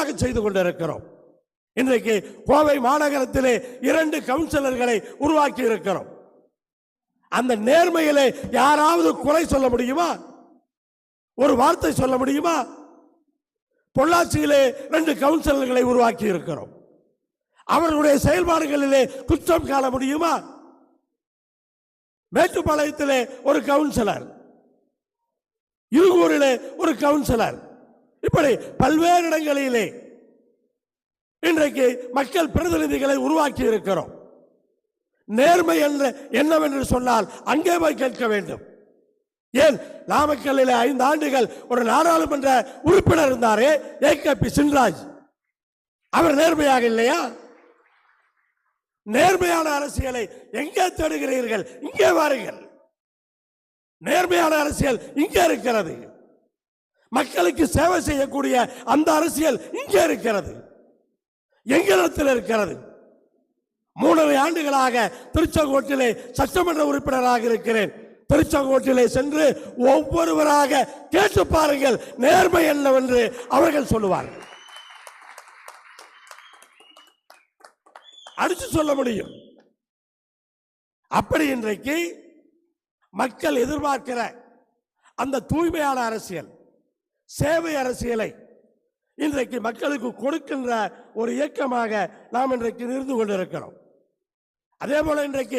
நேர்மையாக செய்து கொண்டிருக்கிறோம். இன்றைக்கு கோவை மாநகரத்திலே இரண்டு கவுன்சிலர்களை உருவாக்கி இருக்கிறோம். அந்த நேர்மையிலே யாராவது குறை சொல்ல முடியுமா? ஒரு வார்த்தை சொல்ல முடியுமா? பொள்ளாச்சியிலே ரெண்டு கவுன்சிலர்களை உருவாக்கி இருக்கிறோம். அவர்களுடைய செயல்பாடுகளிலே குற்றம் காண முடியுமா? மேட்டுப்பாளையத்திலே ஒரு கவுன்சிலர். இருகூரிலே ஒரு கவுன்சிலர். இப்படி பல்வேறு இடங்களிலே இன்றைக்கு மக்கள் பிரதிநிதிகளை உருவாக்கி இருக்கிறோம். நேர்மை என்ற என்னவென்று சொன்னால் அங்கே போய் கேட்க வேண்டும். ஏன்? நாமக்கல்லில் ஐந்து ஆண்டுகள் ஒரு நாடாளுமன்ற உறுப்பினர் இருந்தாரே ஏ. கே. பி. சின்ராஜ். அவர் நேர்மையாக இல்லையா? நேர்மையான அரசியலை எங்கே தேடுகிறீர்கள்? இங்கே வாருங்கள். நேர்மையான அரசியல் இங்கே இருக்கிறது. மக்களுக்கு சேவை செய்யக்கூடிய அந்த அரசியல் இங்கே இருக்கிறது. எங்களிடத்தில் இருக்கிறது. மூணரை ஆண்டுகளாக திருச்செங்கோட்டிலே சட்டமன்ற உறுப்பினராக இருக்கிறேன். திருச்செங்கோட்டிலே சென்று ஒவ்வொருவராக கேட்டு பாருங்கள். நேர்மை என்னவென்று அவர்கள் சொல்லுவார்கள். அடிச்சு சொல்ல முடியும். அப்படி இன்றைக்கு மக்கள் எதிர்பார்க்கிற அந்த தூய்மையான அரசியல் சேவை அரசியலை இன்றைக்கு மக்களுக்கு கொடுக்கின்ற ஒரு இயக்கமாக நாம் இன்றைக்கு இருந்து கொண்டிருக்கிறோம். அதே போல இன்றைக்கு